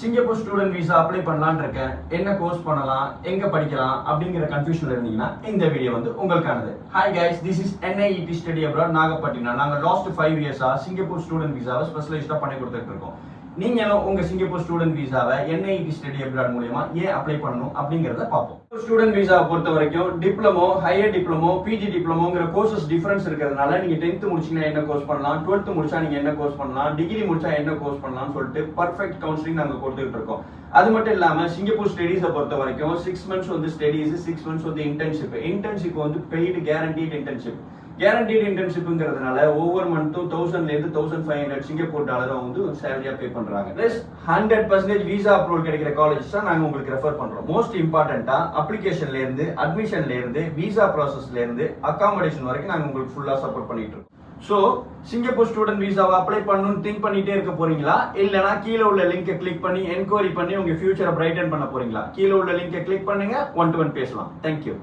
Singapore student visa apply பண்ணலாம்னு இருக்கேன். என்ன கோர்ஸ் பண்ணலாம்? எங்க படிக்கலாம்? அப்படிங்கிற கன்ஃபியூஷன்ல இருந்தீங்கன்னா இந்த வீடியோ வந்து உங்களுக்கானது. Hi guys this is NIED study abroad Nagapattinam. நாங்க லாஸ்ட் ஃபைவ் இயர்ஸா சிங்கப்பூர் ஸ்டூடெண்ட் விசாவை ஸ்பெஷலைஸ்டா பண்ணி கொடுத்துட்டு இருக்கோம். நீங்களும் உங்க சிங்கப்பூர் ஸ்டூடெண்ட் விசாவை என்ஐடி ஸ்டடி அப்ராட் மூலயமா ஏன் அப்ளை பண்ணணும் அப்படிங்கறத பார்ப்போம். ஸ்டூடெண்ட் விசாவை பொறுத்த வரைக்கும் டிப்ளமோ ஹையர் டிப்ளமோ பிஜி டிப்ளமோங்கிற கோர்சஸ் டிஃபரன்ஸ் இருக்கிறதுனால நீங்க டென்த் முடிச்சீங்கன்னா என்ன கோர்ஸ் பண்ணலாம் டுவெல்த் முடிச்சா நீங்க என்ன கோர்ஸ் பண்ணலாம் டிகிரி முடிச்சா என்ன கோர்ஸ் பண்ணலாம்னு சொல்லிட்டு பர்ஃபெக்ட் கவுன்சிலிங் நாங்க கொடுத்துட்டு இருக்கோம். அது மட்டும் இல்லாம சிங்கப்பூர் ஸ்டடீஸை பொறுத்த வரைக்கும் சிக்ஸ் மந்த்ஸ் வந்து ஸ்டடீஸ் சிக்ஸ் மந்த்ஸ் வந்து இன்டர்ன்ஷிப் இன்டர்ன்ஷிப் வந்து பெய்டு கேரண்டீட் இன்டர்ன்ஷிப் கேரண்டீட் இன்டர்ன்ஷிப்ங்கிறதுனால ஒவ்வொரு மந்த்தும் தௌசண்ட்லேருந்து தௌசண்ட் ஃபைவ் ஹண்ட்ரட் சிங்கப்பூர் டாலரை வந்து சேலரியாக பே பண்ணுறாங்க plus hundred percentage visa approval கிடைக்கிற காலேஜஸ் தான் நாங்கள் உங்களுக்கு ரெஃபர் பண்ணுறோம் மோஸ்ட் இம்பார்ட்டண்ட்டாக அப்ளிகேஷன்லேருந்து அட்மிஷன்லேருந்து வீசா ப்ராசஸ்லேருந்து விசா வரைக்கும் நாங்கள் உங்களுக்கு ஃபுல்லாக சப்போர்ட் பண்ணிட்டு இருக்கோம். ஸோ சிங்கப்பூர் ஸ்டூடெண்ட் விசாவை அப்ளை பண்ணணும்னு திங்க் பண்ணிட்டே இருக்க போறீங்களா? இல்லைனா கீழே உள்ள லிங்கை கிளிக் பண்ணி என்கொயரி பண்ணி உங்க ஃபியூச்சரை பிரைட்டன் பண்ண போறீங்களா? கீழே உள்ள லிங்கை கிளிக் பண்ணுங்க ஒன் டு ஒன் பேசலாம். Thank you